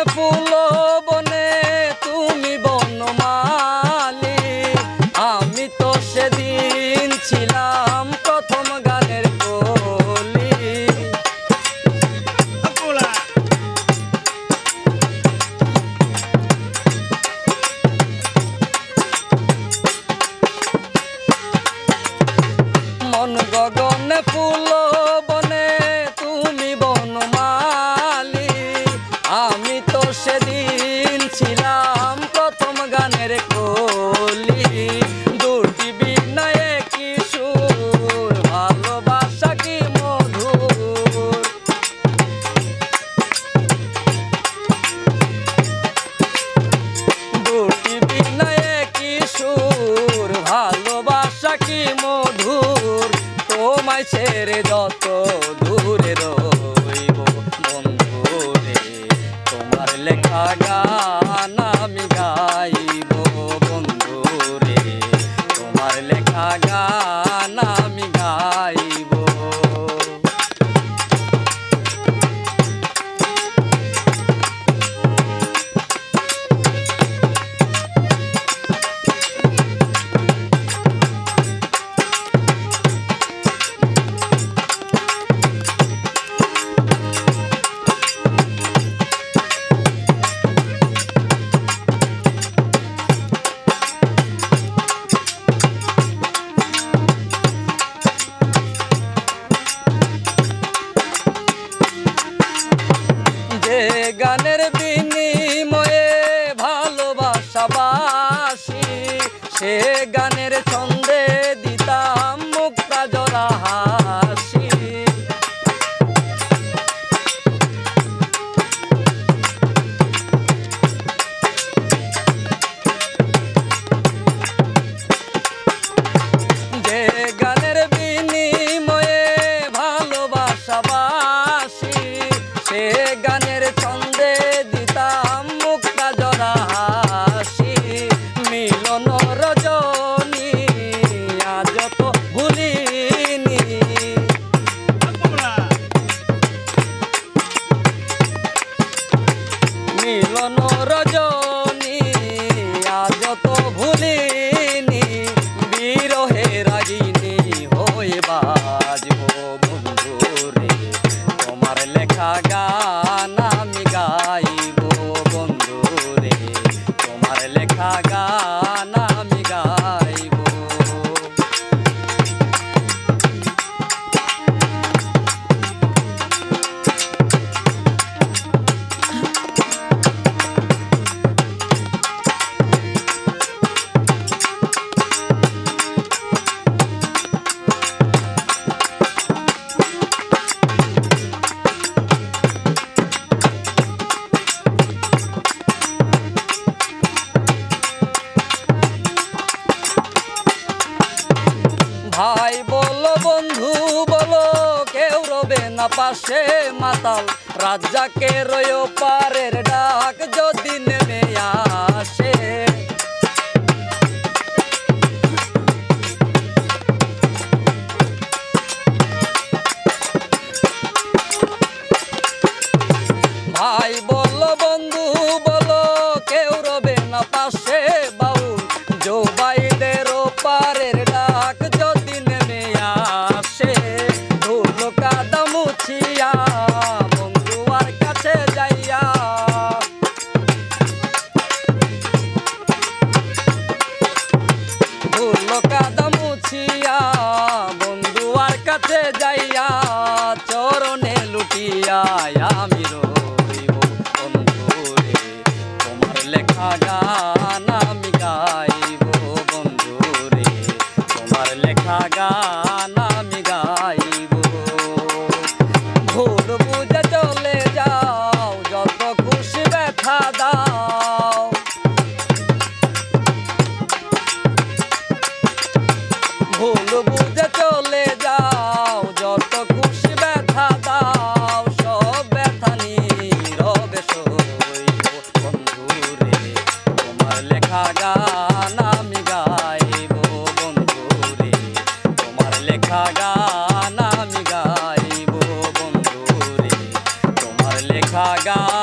i'm a fool তোমায় ছেড়ে যত দূরে রইব বন্ধু রে তোমার লেখা গান গানের মিলন রজনী। না পাশে মাতাল। রাজাকে রয় পারের ডাক যদি নেমে আসে। ভাই বলো বন্ধু বলো, কেউ রবে না পাশে কাছে যাইয়া চরণে লুটিয়া আমি। গান